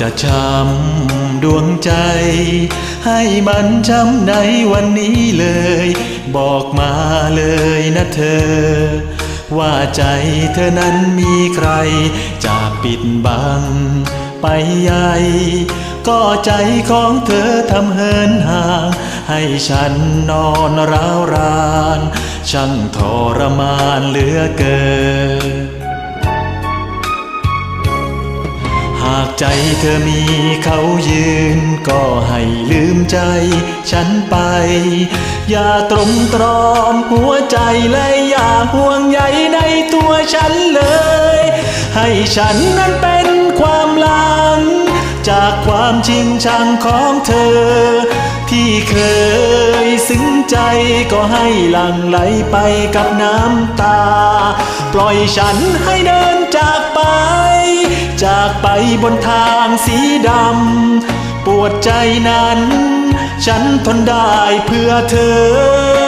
จะช้ำดวงใจ ให้มันช้ำในวันนี้เลย บอกมาเลยนะเธอ ว่าใจเธอนั้นมีใคร จะปิดบัง ไปใหญ่ก็ใจของเธอทำเหินห่าง ให้ฉันนอนร้าวราน ช่างทรมานเหลือเกิน ใจเธอมีเขายืน ก็ให้ลืมใจ ฉันไป อย่าตรมตรอมหัวใจและอย่าห่วงใยในตัวฉันเลย ให้ฉันนั้นเป็นความหลัง จากความจริงชังของเธอ ที่เคยซึ้งใจก็ให้หลั่งไหลไปกับน้ำตา ปล่อยฉันให้เดินจากไป จากไปบนทางสีดำ ปวดใจนั้น ฉันทนได้เพื่อเธอ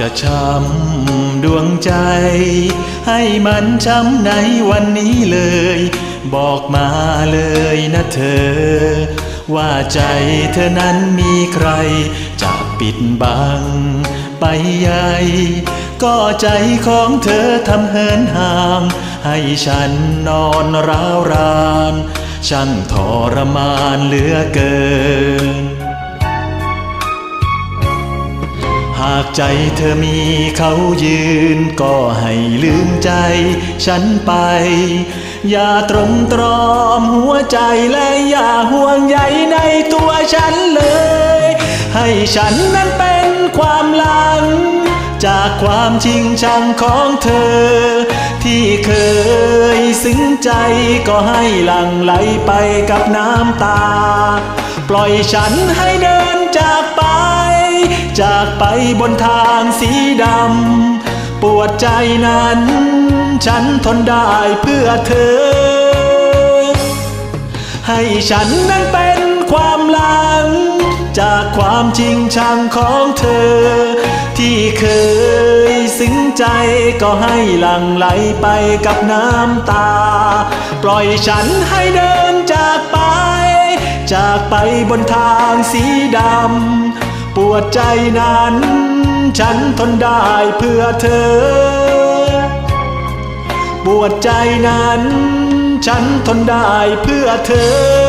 จะช้ำดวงใจ ให้มันช้ำในวันนี้เลย บอกมาเลยนะเธอ ว่าใจเธอนั้นมีใคร จะปิดบัง ไปใหญ่ก็ใจของเธอทำเหินห่าง ให้ฉันนอนร้าวราน ช่างทรมานเหลือเกิน ใจเธอมีเขายืนก็ให้ลืมใจฉันไป อย่าตรมตรอมหัวใจและอย่าห่วงใยในตัวฉันเลย ให้ฉันนั้นเป็นความหลัง จากความจริงชังของเธอ ที่เคยซึ้งใจก็ให้หลั่งไหลไปกับน้ำตา ปล่อยฉันให้เดินจากไป จากไปบนทางสีดำ ปวดใจนั้น ฉันทนได้เพื่อเธอ ให้ฉันนั้นเป็นความหลัง จากความจริงชังของเธอ ที่เคยซึ้งใจก็ให้หลั่งไหลไปกับน้ำตา ปล่อยฉันให้เดินจากไป จากไปบนทางสีดำ วดใจนั้น ฉันทนได้เพื่อเธอ ปวดใจนั้น ฉันทนได้เพื่อเธอ